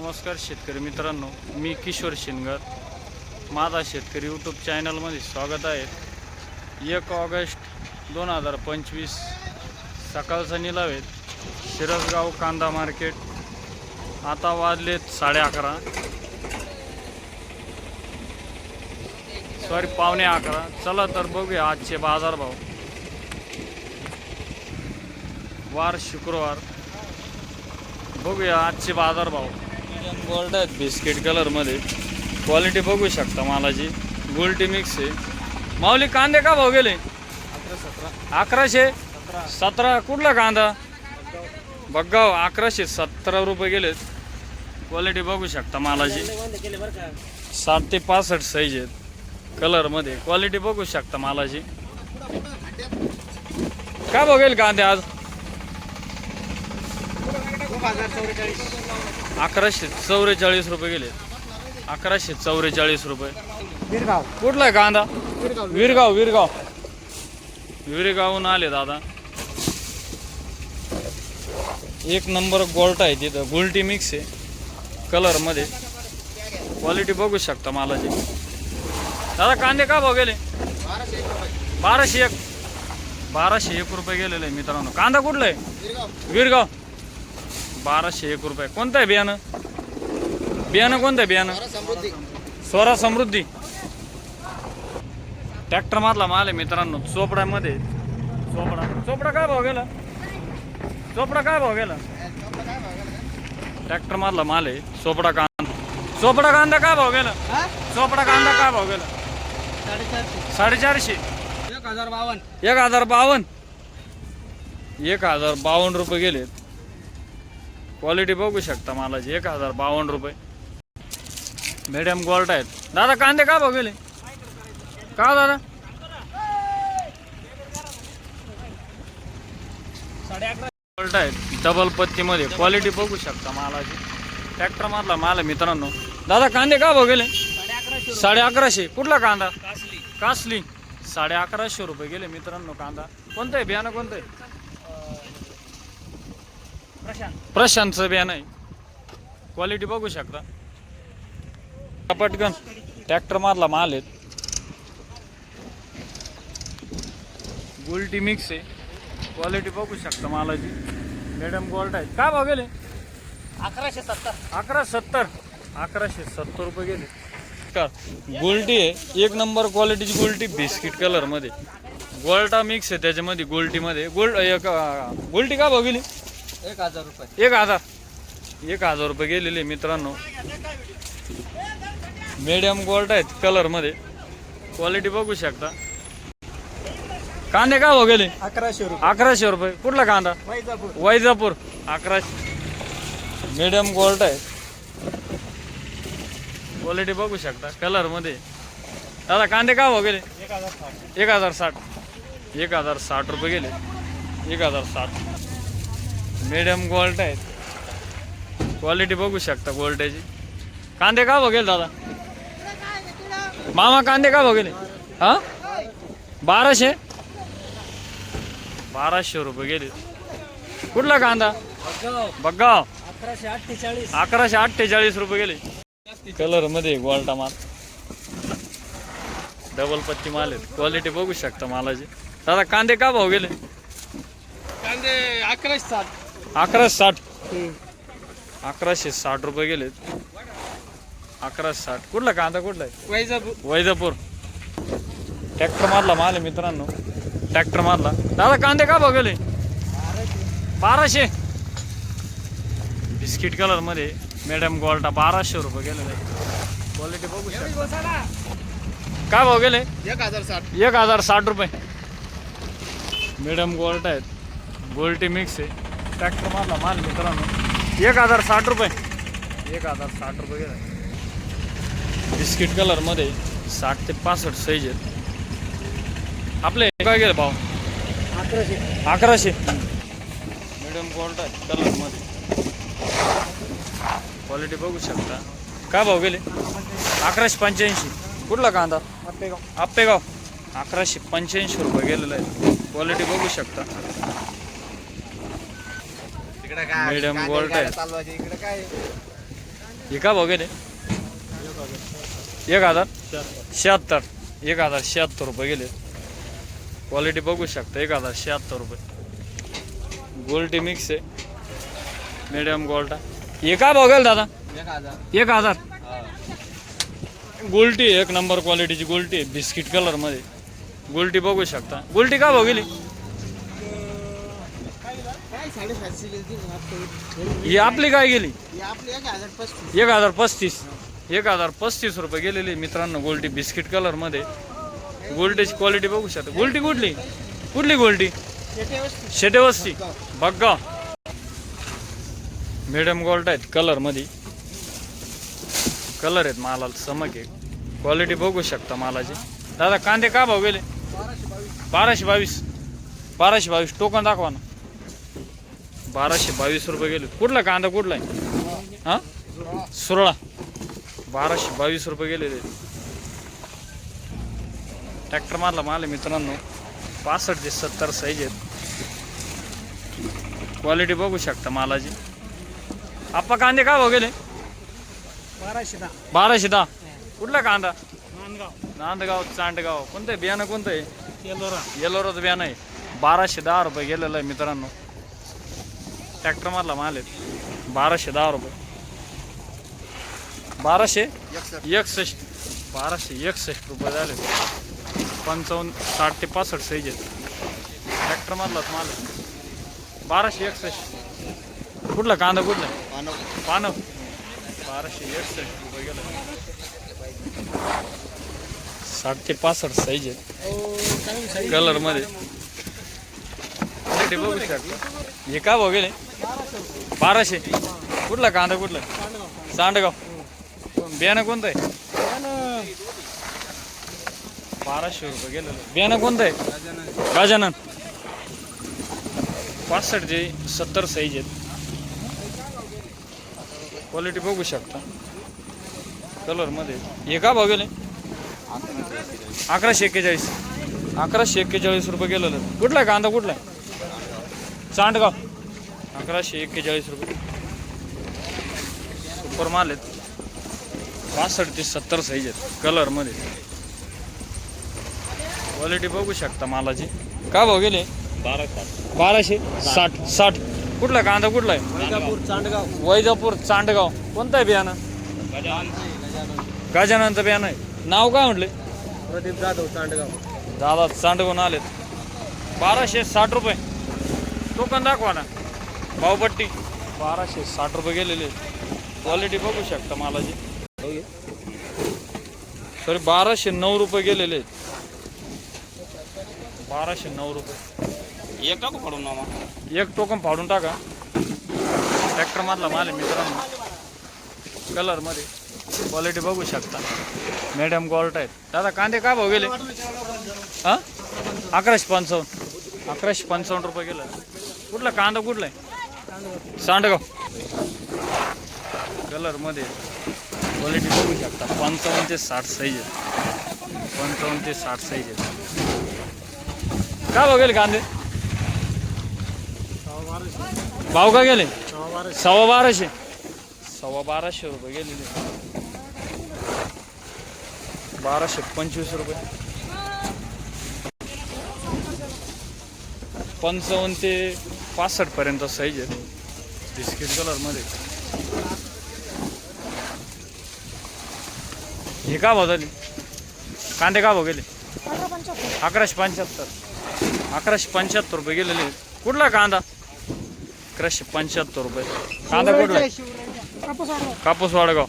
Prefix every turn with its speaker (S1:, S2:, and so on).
S1: नमस्कार शेतकरी मित्रांनो मी किशोर शिनगर माझा शेतकरी यूट्यूब चॅनलमध्ये स्वागत आहे. एक ऑगस्ट दोन हजार पंचवीस सकाळचा निलाव शिरसगाव कांदा मार्केट आता वाजलेत साडे अकरा. सॉरी पावणे अकरा. चला तर बघूया आजचे बाजारभाव वार शुक्रवार. बघूया आजचे बाजारभाव गोल्ड आहेत बिस्किट कलरमध्ये क्वालिटी बघू शकता मालाची. गुलटी मिक्स आहे. माऊली कांदे का भाव गेले? अकराशे. सतरा. कुठला कांदा? बघाव अकराशे सतरा रुपये गेलेत. क्वालिटी बघू शकता मालाची. सात ते पासष्ट साईज आहेत कलरमध्ये क्वालिटी बघू शकता मालाची. काय बघेल कांदे आज? अकराशे चौवेचाळीस रुपये गेले. अकराशे चौवेचाळीस रुपये.
S2: गिरगाव
S1: कुठला आहे कांदा? विरगाव. विरगाव विरगावहून आले दादा. एक नंबर गोल्ट आहे तिथं. गुलटी मिक्स आहे. कलरमध्ये क्वालिटी बघू शकता मालाची. दादा कांदे का भाव गेले? बाराशे एक. बाराशे एक रुपये गेलेले मित्रांनो. कांदा कुठला आहे? विरगाव. बाराशे एक रुपये. कोणतं आहे बियाणं? बियाणं कोणतं आहे बियाणं? स्वरा समृद्धी. ट्रॅक्टर मधला माल आहे मित्रांनो चोपड्यामध्ये. चोपडा. चोपडा काय भाव गेला? चोपडा काय भाव गेला? ट्रॅक्टर मधला माल आहे चोपडा कांदा. चोपडा कांदा काय भाव गेला? चोपडा कांदा काय भाव गेला?
S2: साडेचारशे. एक हजार बावन्न.
S1: एक हजार बावन्न. एक हजार बावन्न रुपये गेले क्वालिटी बघू शकता मालाची. एक हजार बावन्न रुपये. मीडियम गोल्ड आहेत. दादा कांदे का गेले? का दादा?
S2: साडे अकरा
S1: गोल्ड आहेत. डबल पत्तीमध्ये. क्वालिटी बघू शकता मालाची. ट्रॅक्टर मधला माल मित्रांनो. दादा कांदे का गेले?
S2: साडे अकराशे.
S1: कुठला कांदा?
S2: कासली.
S1: साडे अकराशे रुपये गेले मित्रांनो कांदा. कोणतं आहे? बियाणं कोणतं आहे? प्रशांतचं बियाणं आहे क्वालिटी बघू शकता. पटकन. ट्रॅक्टर मधला माल आहे. गोल्टी मिक्स आहे. क्वालिटी बघू शकता मालाची. मॅडम गोल्ड आहे काय भाव गेले?
S2: अकराशे सत्तर.
S1: अकरा सत्तर. अकराशे सत्तर रुपये गेले. का गोल्टी आहे. एक नंबर क्वालिटीची गोल्टी बिस्किट कलरमध्ये गोल्टा मिक्स आहे त्याच्यामध्ये गोल्टीमध्ये गोल्ड गोल्टी का भाव गेली?
S2: एक हजार रुपये.
S1: एक हजार. एक हजार रुपये गेलेले मित्रांनो. मीडियम गोल्ड आहेत कलरमध्ये क्वालिटी बघू शकता. कांदे का भाव गेले?
S2: अकराशे रुपये.
S1: अकराशे रुपये. कुठला कांदा?
S2: वैजापूर.
S1: वैजापूर. अकराशे. मीडियम गोल्ड आहे. क्वालिटी बघू शकता. कलरमध्ये दादा कांदे का भाव गेले?
S2: एक हजार साठ.
S1: एक हजार साठ रुपये गेले. एक हजार साठ. मीडियम गोल्ट आहेत. क्वालिटी बघू शकता गोल्टाची कांदे का बघेल दादा? मामा कांदे का बघेल? हा? बाराशे? बाराशे रुपये गेले. कुठला कांदा? बघाव
S2: अकराशे अठ्ठेचाळीस
S1: अकराशे अठ्ठेचाळीस रुपये गेले. कलरमध्ये गोल्टा माल. डबल पत्ती माल आहेत. क्वालिटी बघू शकता मालाची. दादा कांदे का भाव गेले?
S2: कांदे अकराशे साठ.
S1: अकराशे साठ. अकराशे साठ रुपये गेलेत अकराशे साठ. कुठला कांदा कुठला आहे?
S2: वैजापूर.
S1: वैजापूर. ट्रॅक्टर मारला माल आहे मित्रांनो. ट्रॅक्टर मारला. दादा कांदे का गेले? बाराशे. बिस्किट कलरमध्ये मॅडम गोल्टा बाराशे रुपये गेलेले. क्वालिटी बघू शकता. काय भाव गेले?
S2: एक हजार साठ.
S1: एक हजार साठ रुपये. मॅडम गोल्ट आहेत. गोल्टी मिक्स आहे. ट्रॅक्टर मारला माल मित्रांनो. एक हजार साठ रुपये. एक हजार साठ रुपये गेला. बिस्किट कलरमध्ये साठ ते पासष्ट साईज आहेत. आपले काय गेले भाव?
S2: अकराशे.
S1: अकराशे. मिडियम गोल्ड आहे कलरमध्ये क्वालिटी बघू शकता. काय भाव गेले? अकराशे पंच्याऐंशी. कुठला कांदा?
S2: आपेगाव
S1: आप्पेगाव. अकराशे पंच्याऐंशी रुपये गेलेलं आहे क्वालिटी बघू शकता.
S2: इकडे काय
S1: Medium
S2: कांदे
S1: gold
S2: गाड्या
S1: आहे.
S2: चालवायचे इकडे काय?
S1: हे का गेले एक हजार? शहात्तर. एक हजार शहात्तर रुपये गेले. क्वालिटी बघू शकता. एक हजार शहात्तर रुपये. गोल्टी मिक्स आहे. मीडियम गोल्टा हे भाव गेलं दादा.
S2: एक हजार.
S1: एक हजार. गोल्टी एक नंबर क्वालिटीची गोल्टी आहे. बिस्किट कलरमध्ये गोल्टी बघू शकता. गोल्टी का गेली
S2: काय साडेसातशे गेली
S1: ही आपली काय गेली?
S2: आपली एक हजार पस्तीस.
S1: एक हजार पस्तीस. एक हजार पस्तीस रुपये गेलेली मित्रांनो गोल्टी बिस्किट कलरमध्ये गोल्टीची क्वालिटी बघू शकता. गोल्टी कुठली? कुठली गोल्टी शेटेवस्ती बघा. मिडियम गोल्ट आहेत कलरमध्ये कलर आहेत मालाला चमक आहे. क्वालिटी बघू शकता मालाची. दादा कांदे का भाव गेले? बाराशे बावीस. बाराशे बावीस. टोकन दाखवा ना. बाराशे बावीस रुपये गेले. कुठला कांदा कुठला आहे? हां? सुरळा. बाराशे बावीस रुपये गेलेले. ट्रॅक्टर मारला माल आहे मित्रांनो. पासष्ट ते सत्तर साईज आहेत. क्वालिटी बघू शकता मालाची. आप्पा कांदे का भाव गेले?
S2: बाराशे दहा.
S1: बाराशे दहा. कुठला कांदा?
S2: मानगाव
S1: नांदगाव चांडगाव कोणतं आहे? बियाणं कोणतं आहे?
S2: तेलोरा
S1: येलोराचं बियाणं आहे. बाराशे दहा रुपये गेलेलं आहे मित्रांनो. ट्रॅक्टर मारला माल आहे. बाराशे दहा रुपये. बाराशे? एकसष्ट. बाराशे एकसष्ट रुपये झाले. पंचावन्न साठ ते पासष्ट साईज आहेत. ट्रॅक्टर मारलाच माल. बाराशे एकसष्ट. कुठला? कांदा कुठला? पानव. बाराशे एकसष्ट रुपये गेलं. साठ ते पासष्ट साईज आहेत. कलरमध्ये बघू शकता हे का भाव गेले? बाराशे. कुठला कांदा कुठला? सांडगाव. बियाणं कोणतं आहे बाराशे रुपये गेलेलं. बियाणं कोणतं आहे गजानन. पासष्ट जे सत्तर साईज आहेत. क्वालिटी बघू शकता. कलरमध्ये हे का भाव गेले अकराशे एक्केचाळीस. अकराशे एक्केचाळीस रुपये गेलेलं. कुठला कांदा कुठला? आहे चांडगाव अकराशे एक्केचाळीस रुपये. सुपर माल आहेत. पासष्ट ते सत्तर साईज आहेत कलरमध्ये क्वालिटी बघू शकता मालाची. का भाव गेले? बाराशे साठ साठ. कुठला कांदा कुठला आहे?
S2: वैजापूर चांडगाव.
S1: वैजापूर चांडगाव. कोणतं आहे बियाणं? गजाननचं बियाणं आहे. नाव काय म्हटले?
S2: प्रदीप जाधव चांडगाव.
S1: दादा चांडगून आलेत. बाराशे साठ रुपये. टोकन दाखवा ना. भावपट्टी बाराशे साठ रुपये गेलेले क्वालिटी बघू शकता मालाची. सॉरी बाराशे नऊ रुपये गेलेले. बाराशे नऊ रुपये.
S2: एक टाकू पडून मामा.
S1: एक टोकन फाडून टाका. ट्रॅक्टर मधला माल आहे मित्रांनो. कलरमध्ये. क्वालिटी बघू शकता. मॅडम गोल्ट आहेत. दादा कांदे का भाव गेले? हां? अकराशे पंचावन्न. अकराशे पंचावन्न रुपये गेलं. कुठला कांदा कुठला आहे? सांडगाव कलरमध्ये क्वालिटी बघू शकता. पंचावन्न ते साठ साईज आहे पंचावन्न ते साठ साईज आहे का भाव गेले कांदे? भाव का गेले? सव्वा बाराशे. सव्वा बाराशे रुपये गेलेले. बाराशे पंचवीस रुपये. पंचावन्न ते पासष्ट पर्यंत साईज आहे बिस्किट कलरमध्ये. हे का भाव झाली कांदे का भाव गेले अकराशे पंच्याहत्तर. अकराशे पंच्याहत्तर रुपये गेलेले. कुठला कांदा? अकराशे पंच्याहत्तर रुपये. कांदा कुठला? कापूस वाडगाव